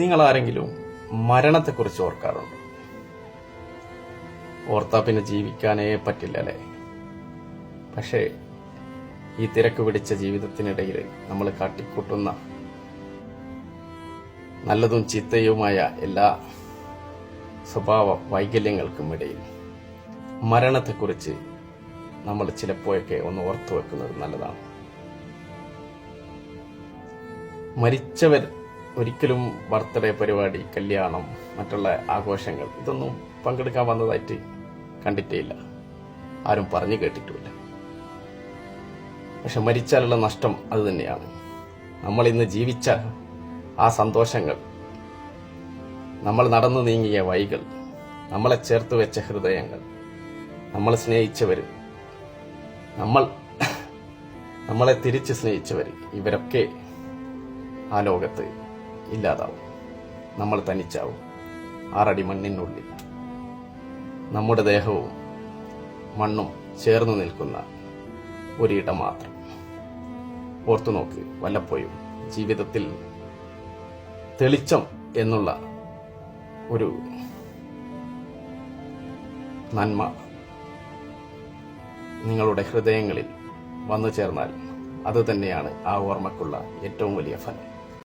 നിങ്ങൾ ആരെങ്കിലും മരണത്തെക്കുറിച്ച് ഓർക്കാറുണ്ട്? ഓർത്താ പിന്നെ ജീവിക്കാനേ പറ്റില്ല അല്ലേ? പക്ഷേ ഈ തിരക്ക് പിടിച്ച ജീവിതത്തിനിടയിൽ നമ്മൾ കാട്ടിക്കൂട്ടുന്ന നല്ലതും ചീത്തയുമായ എല്ലാ സ്വഭാവ വൈകല്യങ്ങൾക്കും ഇടയിൽ മരണത്തെക്കുറിച്ച് നമ്മൾ ചിലപ്പോഴൊക്കെ ഒന്ന് ഓർത്തു വെക്കുന്നത് നല്ലതാണ്. മരിച്ചവർ ഒരിക്കലും ബർത്ത്ഡേ പരിപാടി കല്യാണം മറ്റുള്ള ആഘോഷങ്ങൾ ഇതൊന്നും പങ്കെടുക്കാൻ വന്നതായിട്ട് കണ്ടിട്ടേയില്ല. ആരും പറഞ്ഞു കേട്ടിട്ടുമില്ല. പക്ഷെ മരിച്ചാലുള്ള നഷ്ടം അത് തന്നെയാണ്. നമ്മൾ ഇന്ന് ജീവിച്ച ആ സന്തോഷങ്ങൾ നമ്മൾ നടന്നു നീങ്ങിയ വൈകൾ നമ്മളെ ചേർത്ത് വെച്ച ഹൃദയങ്ങൾ നമ്മൾ സ്നേഹിച്ചവർ നമ്മൾ നമ്മളെ തിരിച്ച് സ്നേഹിച്ചവർ ഇവരൊക്കെ ആ ലോകത്ത് ഇല്ലാതാവും. നമ്മൾ തനിച്ചാവും. ആറടി മണ്ണിനുള്ളിൽ. നമ്മുടെ ദേഹവും മണ്ണും ചേർന്നു നിൽക്കുന്ന ഒരിടം മാത്രം. ഓർത്തു നോക്ക് വല്ലപ്പോഴും ജീവിതത്തിൽ തെളിച്ചം എന്നുള്ള ഒരു നന്മ നിങ്ങളുടെ ഹൃദയങ്ങളിൽ വന്നു ചേർന്നാൽ അത് തന്നെയാണ് ആ ഓർമ്മക്കുള്ള ഏറ്റവും വലിയ ഫലം.